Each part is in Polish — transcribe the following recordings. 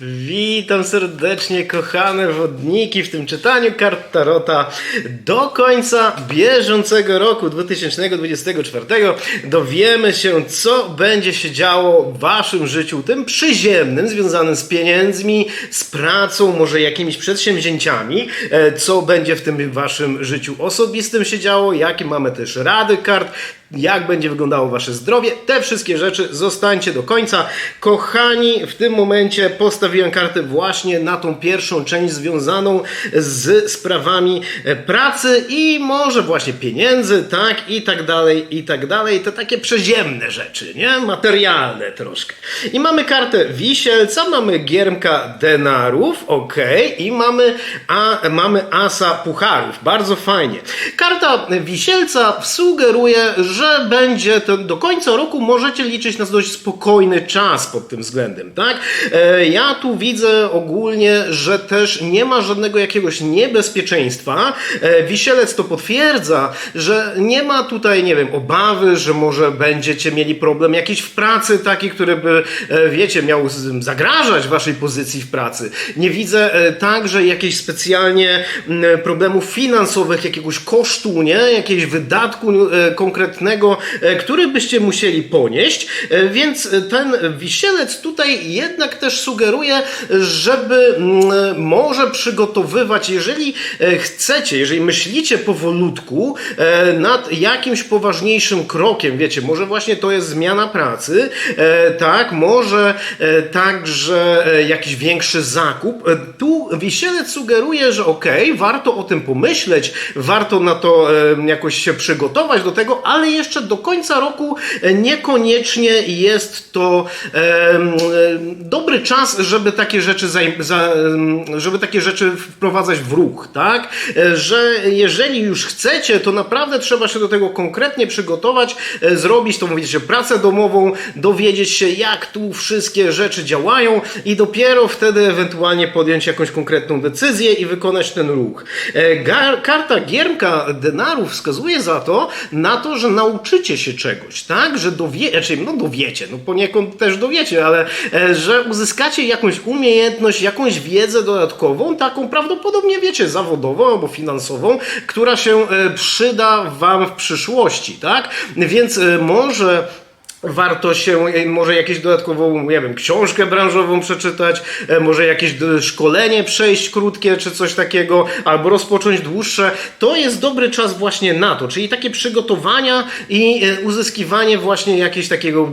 Witam serdecznie, kochane wodniki, w tym czytaniu kart Tarota. Do końca bieżącego roku 2024 dowiemy się, co będzie się działo w Waszym życiu, tym przyziemnym, związanym z pieniędzmi, z pracą, może jakimiś przedsięwzięciami, e, co będzie w tym Waszym życiu osobistym się działo, jakie mamy też rady kart, jak będzie wyglądało wasze zdrowie. Te wszystkie rzeczy zostańcie do końca. Kochani, w tym momencie postawiłem kartę właśnie na tą pierwszą część związaną z sprawami e, pracy i może właśnie pieniędzy, tak, i tak dalej, i tak dalej. Te takie przeziemne rzeczy, nie? Materialne troszkę. I mamy kartę wisielca, mamy giermka denarów, ok, i mamy, a, mamy asa pucharów. Bardzo fajnie. Karta wisielca sugeruje, że będzie to do końca roku możecie liczyć na dość spokojny czas pod tym względem, tak? E, Ja tu widzę ogólnie, że też nie ma żadnego jakiegoś niebezpieczeństwa. E, Wisielec to potwierdza, że nie ma tutaj, nie wiem, obawy, że może będziecie mieli problem jakiś w pracy, taki, który by, e, wiecie, miał zagrażać waszej pozycji w pracy. Nie widzę e, także jakichś specjalnie problemów finansowych, jakiegoś kosztu, nie? Jakiegoś wydatku konkretnego, który byście musieli ponieść, więc ten wisielec tutaj jednak też sugeruje, żeby mm, może przygotowywać, jeżeli e, chcecie, jeżeli myślicie powolutku e, nad jakimś poważniejszym krokiem, wiecie, może właśnie to jest zmiana pracy, e, tak, może także jakiś większy zakup. Tu wisielec sugeruje, że okej, warto o tym pomyśleć, warto na to jakoś się przygotować do tego, ale jeszcze do końca roku niekoniecznie jest to dobry czas, żeby takie rzeczy za, em, żeby takie rzeczy wprowadzać w ruch, tak? E, Że jeżeli już chcecie, to naprawdę trzeba się do tego konkretnie przygotować, e, zrobić tą, wiecie, pracę domową, dowiedzieć się, jak tu wszystkie rzeczy działają i dopiero wtedy ewentualnie podjąć jakąś konkretną decyzję i wykonać ten ruch. E, Gar- karta giermka denarów wskazuje za to, na to, że nauczycie się czegoś, tak? Że dowie, znaczy, no dowiecie, no poniekąd też dowiecie, ale że uzyskacie jakąś umiejętność, jakąś wiedzę dodatkową, taką prawdopodobnie wiecie, zawodową albo finansową, która się e, przyda wam w przyszłości, tak? Więc e, może Warto się, e, może jakieś dodatkową, nie wiem, książkę branżową przeczytać, e, może jakieś szkolenie przejść krótkie, czy coś takiego, albo rozpocząć dłuższe. To jest dobry czas właśnie na to, czyli takie przygotowania i e, uzyskiwanie właśnie jakiegoś takiego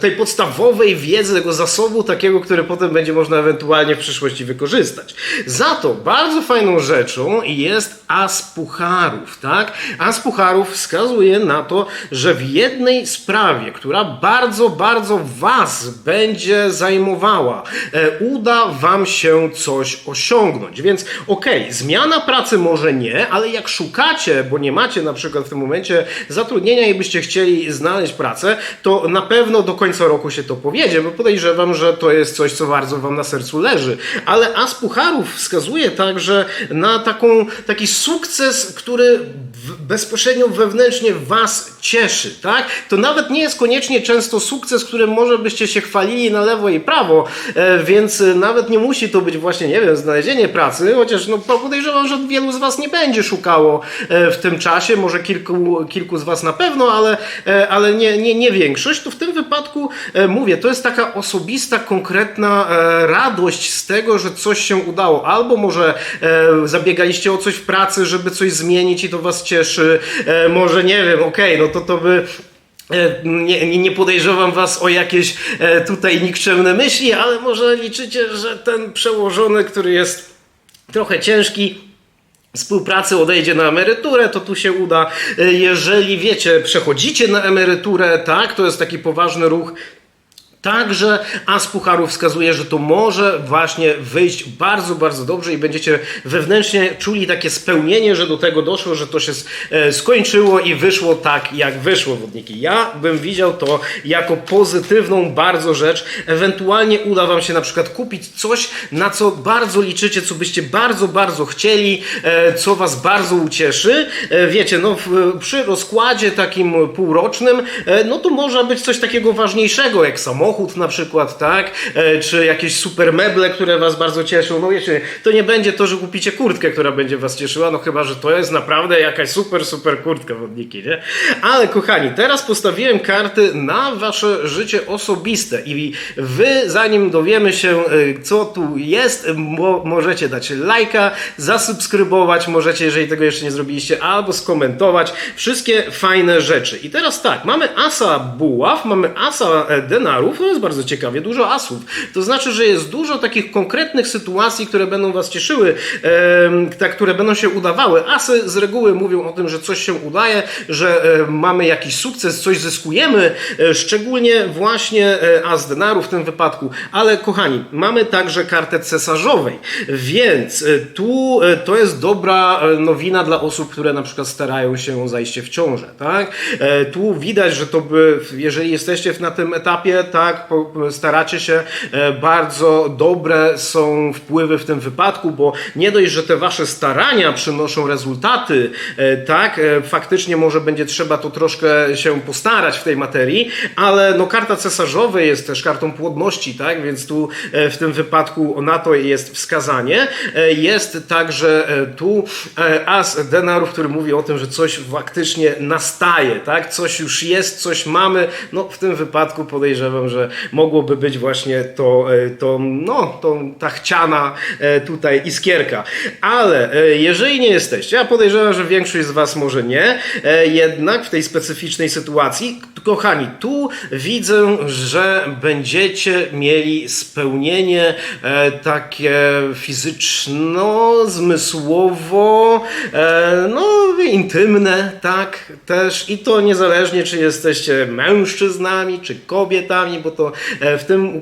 tej podstawowej wiedzy, tego zasobu takiego, który potem będzie można ewentualnie w przyszłości wykorzystać. Za to bardzo fajną rzeczą jest as pucharów, tak? As pucharów wskazuje na to, że w jednej sprawie, która bardzo, bardzo Was będzie zajmowała, e, uda Wam się coś osiągnąć. Więc okej, zmiana pracy może nie, ale jak szukacie, bo nie macie na przykład w tym momencie zatrudnienia i byście chcieli znaleźć pracę, to na pewno do końca roku się to powiedzie, bo podejrzewam, że to jest coś, co bardzo Wam na sercu leży. Ale As Pucharów wskazuje także na taką, taki sukces, który bezpośrednio wewnętrznie Was cieszy, tak? To nawet nie jest koniecznie często sukces, którym może byście się chwalili na lewo i prawo, e, więc e, nawet nie musi to być właśnie, nie wiem, znalezienie pracy, chociaż no, podejrzewam, że wielu z Was nie będzie szukało e, w tym czasie, może kilku, kilku z Was na pewno, ale, ale nie, nie, nie większość, to w tym wypadku mówię, to jest taka osobista, konkretna radość z tego, że coś się udało, albo może zabiegaliście o coś w pracy, żeby coś zmienić i to Was cieszy, e, może nie wiem, okej, no to to by E, Nie, nie- podejrzewam was o jakieś e, tutaj nikczemne myśli, ale może liczycie, że ten przełożony, który jest trochę ciężki, współpracy odejdzie na emeryturę, to tu się uda. Jeżeli wiecie, przechodzicie na emeryturę, tak, to jest taki poważny ruch. Także As wskazuje, że to może właśnie wyjść bardzo, bardzo dobrze i będziecie wewnętrznie czuli takie spełnienie, że do tego doszło, że to się e, skończyło i wyszło tak, jak wyszło wodniki. Ja bym widział to jako pozytywną bardzo rzecz. Ewentualnie uda Wam się na przykład kupić coś, na co bardzo liczycie, co byście bardzo, bardzo chcieli, e, co Was bardzo ucieszy. E, Wiecie, no przy rozkładzie takim półrocznym, no to może być coś takiego ważniejszego, jak samochód, samochód na przykład, tak? E, czy jakieś super meble, które was bardzo cieszą. No wiecie, to nie będzie to, że kupicie kurtkę, która będzie was cieszyła, no chyba, że to jest naprawdę jakaś super, super kurtka wodniki, nie? Ale kochani, teraz postawiłem karty na wasze życie osobiste i wy, zanim dowiemy się, e, co tu jest, mo możecie dać lajka, zasubskrybować, możecie, jeżeli tego jeszcze nie zrobiliście, albo skomentować wszystkie fajne rzeczy. I teraz tak, mamy asa buław, mamy asa e, denarów, to jest bardzo ciekawie, dużo asów. To znaczy, że jest dużo takich konkretnych sytuacji, które będą was cieszyły, tak, które będą się udawały. Asy z reguły mówią o tym, że coś się udaje, że e, mamy jakiś sukces, coś zyskujemy, e, szczególnie właśnie e, as denarów w tym wypadku. Ale kochani, mamy także kartę cesarzowej, więc e, tu e, to jest dobra e, nowina dla osób, które na przykład starają się o zajście w ciążę, tak? E, Tu widać, że to by, jeżeli jesteście na tym etapie, tak, po- staracie się, e, bardzo dobre są wpływy w tym wypadku, bo nie dość, że te wasze starania przynoszą rezultaty, e, tak, e, faktycznie może będzie trzeba to troszkę się postarać w tej materii, ale no karta cesarzowej jest też kartą płodności, tak, więc tu w tym wypadku na to jest wskazanie. Jest także tu as denarów, który mówi o tym, że coś faktycznie nastaje, tak, coś już jest, coś mamy, no w tym wypadku podejrzewam, że mogłoby być właśnie to, e, to no, to ta chciana e, tutaj iskierka. Ale e, jeżeli nie jesteście, ja podejrzewam, że większość z Was może nie, jednak w tej specyficznej sytuacji, kochani, tu widzę, że będziecie mieli spełnienie takie fizyczno-zmysłowo, no intymne, tak, też i to niezależnie, czy jesteście mężczyznami, czy kobietami, bo to e, w tym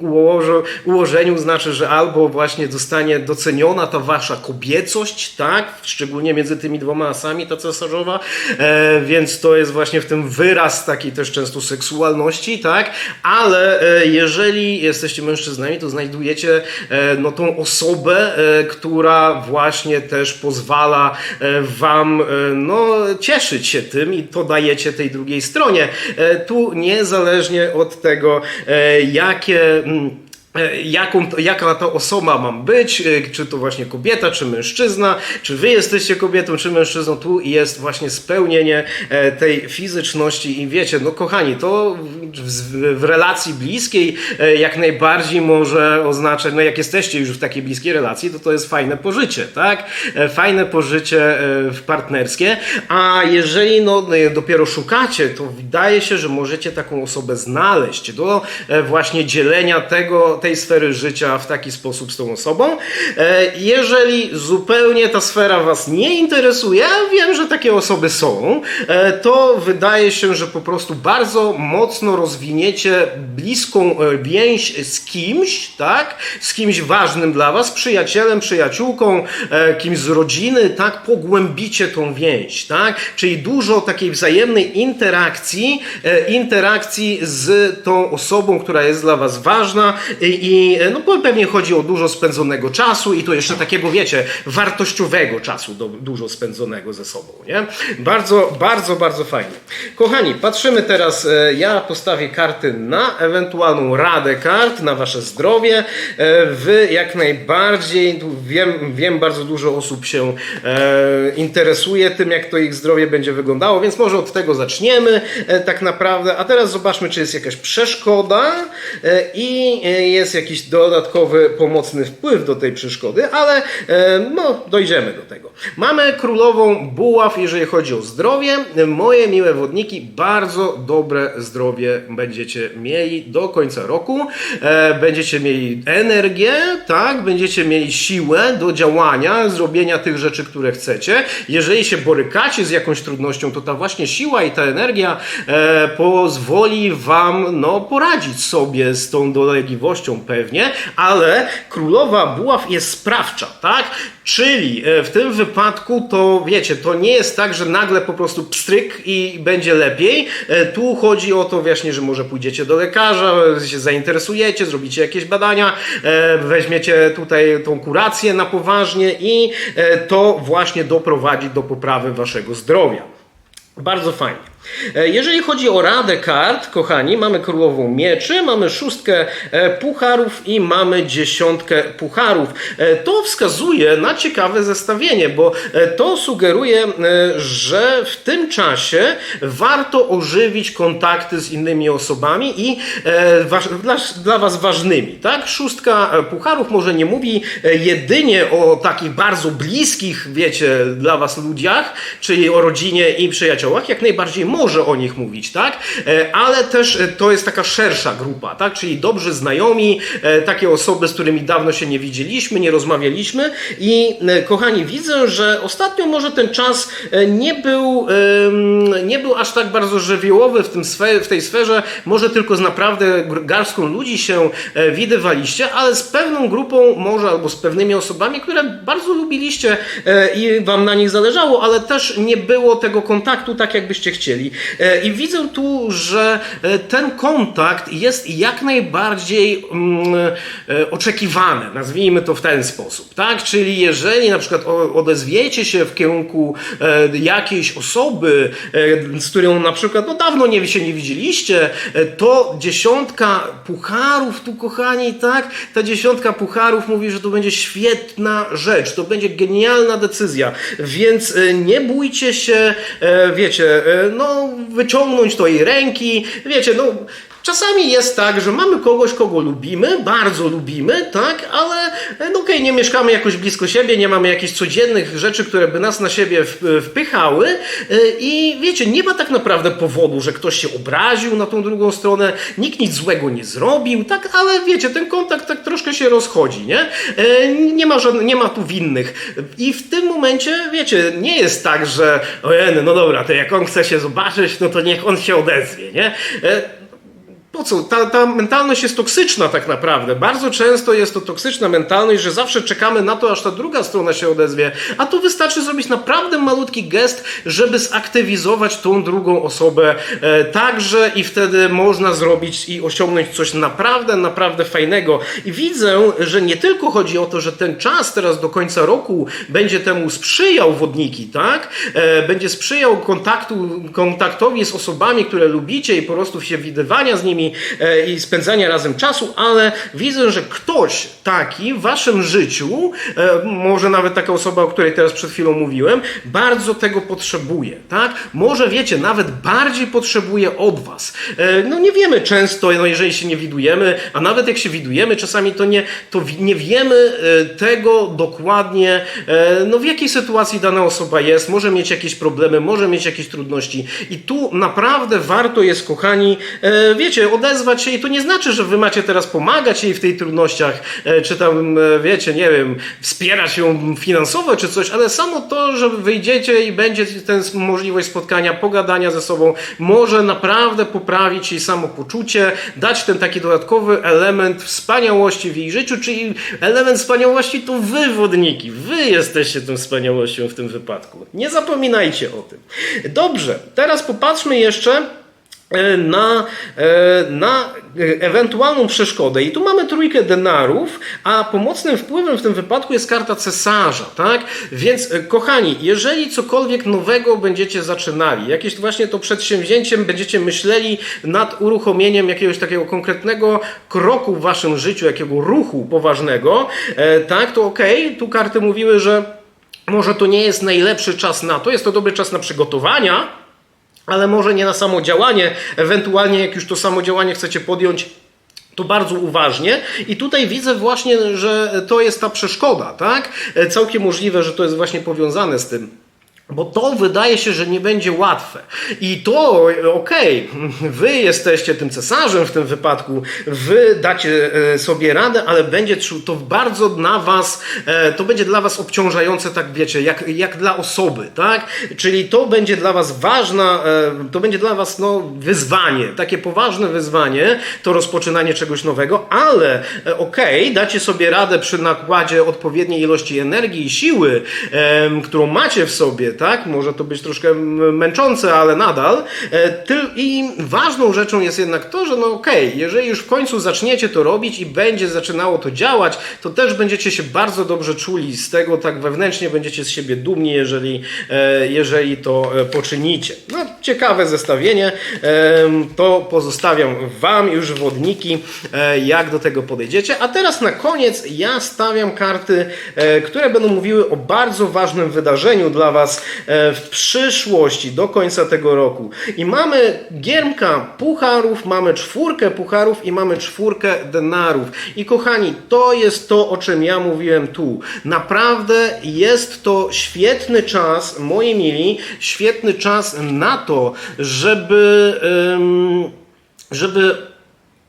ułożeniu znaczy, że albo właśnie zostanie doceniona ta wasza kobiecość, tak, szczególnie między tymi dwoma asami, ta cesarzowa, e, więc to jest właśnie w tym wyraz takiej też często seksualności, tak, ale e, jeżeli jesteście mężczyznami, to znajdujecie no tą osobę, która właśnie też pozwala wam no, cieszyć się tym i to dajecie tej drugiej stronie. Tu niezależnie od tego, jakie. E, Jaką, jaka to osoba ma być, e, czy to właśnie kobieta, czy mężczyzna, czy wy jesteście kobietą, czy mężczyzną, tu jest właśnie spełnienie e, tej fizyczności i wiecie, no kochani, to w, relacji bliskiej jak najbardziej może oznaczać, no jak jesteście już w takiej bliskiej relacji, to to jest fajne pożycie, tak? Fajne pożycie partnerskie, a jeżeli no e, dopiero szukacie, to wydaje się, że możecie taką osobę znaleźć do właśnie dzielenia tego, tej sfery życia w taki sposób z tą osobą. E, Jeżeli zupełnie ta sfera Was nie interesuje, a wiem, że takie osoby są, e, to wydaje się, że po prostu bardzo mocno rozwiniecie bliską e, więź z kimś, tak? Z kimś ważnym dla Was, przyjacielem, przyjaciółką, kimś z rodziny, tak? Pogłębicie tą więź, tak? Czyli dużo takiej wzajemnej interakcji, interakcji z tą osobą, która jest dla Was ważna i, no pewnie chodzi o dużo spędzonego czasu i to jeszcze takiego, wiecie, wartościowego czasu do, dużo spędzonego ze sobą, nie? Bardzo, bardzo, bardzo fajnie. Kochani, patrzymy teraz, e, ja postawię karty na ewentualną radę kart, na Wasze zdrowie. E, Wy jak najbardziej, wiem, wiem bardzo dużo osób się e, interesuje tym, jak to ich zdrowie będzie wyglądało, więc może od tego zaczniemy tak naprawdę. A teraz zobaczmy, czy jest jakaś przeszkoda i jest jakiś dodatkowy pomocny wpływ do tej przeszkody, ale e, no, dojdziemy do tego. Mamy królową buław, jeżeli chodzi o zdrowie. Moje miłe wodniki, bardzo dobre zdrowie będziecie mieli do końca roku. E, Będziecie mieli energię, tak, będziecie mieli siłę do działania, zrobienia tych rzeczy, które chcecie. Jeżeli się borykacie z jakąś trudnością, to ta właśnie siła i ta energia e, pozwoli wam no, poradzić sobie z tą dolegliwością pewnie, ale królowa buław jest sprawcza, tak? Czyli e, w tym wypadku to wiecie, to nie jest tak, że nagle po prostu pstryk i będzie lepiej. E, Tu chodzi o to właśnie, że może pójdziecie do lekarza, się zainteresujecie, zrobicie jakieś badania, e, weźmiecie tutaj tą kurację na poważnie i to właśnie doprowadzi do poprawy waszego zdrowia. Bardzo fajnie. E, Jeżeli chodzi o radę kart, kochani, mamy królową mieczy, mamy szóstkę e, pucharów i mamy dziesiątkę pucharów. E, To wskazuje na ciekawe zestawienie, bo to sugeruje, że w tym czasie warto ożywić kontakty z innymi osobami i dla, dla Was ważnymi. Tak? Szóstka pucharów może nie mówi jedynie o takich bardzo bliskich, wiecie, dla Was ludziach, czyli o rodzinie i przyjaciołach, jak najbardziej może o nich mówić, tak? E, Ale też e, to jest taka szersza grupa, tak? Czyli dobrzy znajomi, e, takie osoby, z którymi dawno się nie widzieliśmy, nie rozmawialiśmy i kochani, widzę, że ostatnio może ten czas nie był, nie był aż tak bardzo żywiołowy w, tym sfe, w tej sferze, może tylko z naprawdę garstką ludzi się widywaliście, ale z pewną grupą może albo z pewnymi osobami, które bardzo lubiliście i wam na nich zależało, ale też nie było tego kontaktu tak, jakbyście chcieli. E, I widzę tu, że e, ten kontakt jest jak najbardziej mm, e, oczekiwany, nazwijmy to w ten sposób, tak? Czyli jeżeli na przykład odezwiecie się w kierunku jakiejś osoby, z którą na przykład no dawno nie, się nie widzieliście, to dziesiątka pucharów tu kochani, tak? Ta dziesiątka pucharów mówi, że to będzie świetna rzecz, to będzie genialna decyzja, więc nie bójcie się, wiecie, e, no wyciągnąć tej ręki, wiecie, no Czasami jest tak, że mamy kogoś, kogo lubimy, bardzo lubimy, tak, ale e, no okej, nie mieszkamy jakoś blisko siebie, nie mamy jakichś codziennych rzeczy, które by nas na siebie w- wpychały e, i wiecie, nie ma tak naprawdę powodu, że ktoś się obraził na tą drugą stronę, nikt nic złego nie zrobił, tak, ale wiecie, ten kontakt tak troszkę się rozchodzi, nie? E, Nie ma, żadne, nie ma tu winnych. I w tym momencie, wiecie, nie jest tak, że ojej, no dobra, to jak on chce się zobaczyć, no to niech on się odezwie, nie? Po co? Ta, ta mentalność jest toksyczna tak naprawdę. Bardzo często jest to toksyczna mentalność, że zawsze czekamy na to, aż ta druga strona się odezwie, a tu wystarczy zrobić naprawdę malutki gest, żeby zaktywizować tą drugą osobę e, także i wtedy można zrobić i osiągnąć coś naprawdę, naprawdę fajnego. I widzę, że nie tylko chodzi o to, że ten czas teraz do końca roku będzie temu sprzyjał wodniki, tak? E, będzie sprzyjał kontaktu, kontaktowi z osobami, które lubicie i po prostu się widywania z nimi e, i spędzania razem czasu, ale widzę, że ktoś taki w waszym życiu, e, może nawet taka osoba, o której teraz przed chwilą mówiłem, bardzo tego potrzebuje, tak? Może wiecie, nawet bardziej potrzebuje od was. E, no nie wiemy często, no jeżeli się nie widujemy, a nawet jak się widujemy, czasami to nie, to nie wiemy tego dokładnie, no w jakiej sytuacji dana osoba jest, może mieć jakieś problemy, może mieć jakieś trudności i tu naprawdę warto jest, kochani, wiecie, odezwać się i to nie znaczy, że wy macie teraz pomagać jej w tej trudnościach, e, czy tam, e, wiecie, nie wiem, wspierać ją finansowo czy coś, ale samo to, że wyjdziecie i będzie ten możliwość spotkania, pogadania ze sobą, może naprawdę poprawić jej samopoczucie, dać ten taki dodatkowy element wspaniałości w jej życiu, czyli element wspaniałości to wy, wodniki, wy jesteście tą wspaniałością w tym wypadku. Nie zapominajcie o tym. Dobrze, teraz popatrzmy jeszcze na, e, na e, ewentualną przeszkodę. I tu mamy trójkę denarów, a pomocnym wpływem w tym wypadku jest karta cesarza, tak? Więc e, kochani, jeżeli cokolwiek nowego będziecie zaczynali, jakieś właśnie to przedsięwzięciem będziecie myśleli nad uruchomieniem jakiegoś takiego konkretnego kroku w waszym życiu, jakiego ruchu poważnego, e, tak, to okej, tu karty mówiły, że może to nie jest najlepszy czas na to, jest to dobry czas na przygotowania, ale może nie na samo działanie. Ewentualnie, jak już to samo działanie chcecie podjąć, to bardzo uważnie. I tutaj widzę właśnie, że to jest ta przeszkoda, tak? E, Całkiem możliwe, że to jest właśnie powiązane z tym. Bo to wydaje się, że nie będzie łatwe. I to, okej, wy jesteście tym cesarzem w tym wypadku, wy dacie e, sobie radę, ale będzie to bardzo na was, e, to będzie dla was obciążające, tak wiecie, jak, jak dla osoby, tak? Czyli to będzie dla was ważna, e, to będzie dla was no, wyzwanie, takie poważne wyzwanie, to rozpoczynanie czegoś nowego, ale okej, dacie sobie radę przy nakładzie odpowiedniej ilości energii i siły, którą macie w sobie, tak? Może to być troszkę męczące, ale nadal. E, I ważną rzeczą jest jednak to, że no okej, jeżeli już w końcu zaczniecie to robić i będzie zaczynało to działać, to też będziecie się bardzo dobrze czuli z tego, tak wewnętrznie będziecie z siebie dumni, jeżeli, e, jeżeli to e, poczynicie. No, ciekawe zestawienie. To pozostawiam Wam już wodniki, jak do tego podejdziecie. A teraz na koniec ja stawiam karty, które będą mówiły o bardzo ważnym wydarzeniu dla Was w przyszłości, do końca tego roku. I mamy giermka pucharów, mamy czwórkę pucharów i mamy czwórkę denarów. I kochani, to jest to, o czym ja mówiłem tu. Naprawdę jest to świetny czas, moi mili, świetny czas na to, żeby, żeby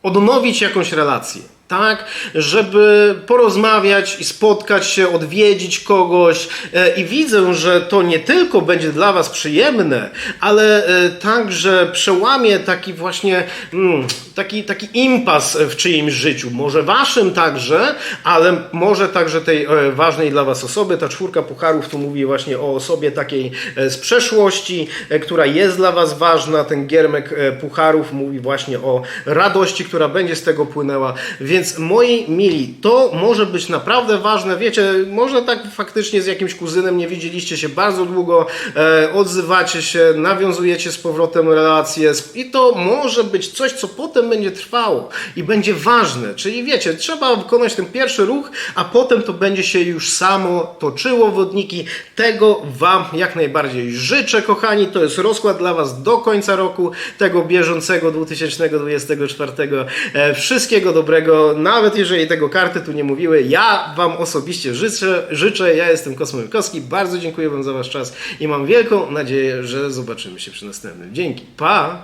odnowić jakąś relację. Tak, żeby porozmawiać i spotkać się, odwiedzić kogoś. E, I widzę, że to nie tylko będzie dla Was przyjemne, ale e, także przełamie taki właśnie mm, taki, taki impas w czyimś życiu. Może Waszym także, ale może także tej e, ważnej dla Was osoby. Ta czwórka pucharów tu mówi właśnie o osobie takiej z przeszłości, która jest dla Was ważna. Ten giermek pucharów mówi właśnie o radości, która będzie z tego płynęła. Więc moi mili, to może być naprawdę ważne. Wiecie, może tak faktycznie z jakimś kuzynem nie widzieliście się bardzo długo, e, odzywacie się, nawiązujecie z powrotem relacje i to może być coś, co potem będzie trwało i będzie ważne. Czyli wiecie, trzeba wykonać ten pierwszy ruch, a potem to będzie się już samo toczyło wodniki. Tego Wam jak najbardziej życzę, kochani. To jest rozkład dla Was do końca roku, tego bieżącego 2024. E, Wszystkiego dobrego, nawet jeżeli tego karty tu nie mówiły. Ja Wam osobiście życzę, życzę. ja jestem Kosmo Wilkowski. Bardzo dziękuję Wam za Wasz czas i mam wielką nadzieję, że zobaczymy się przy następnym. Dzięki. Pa!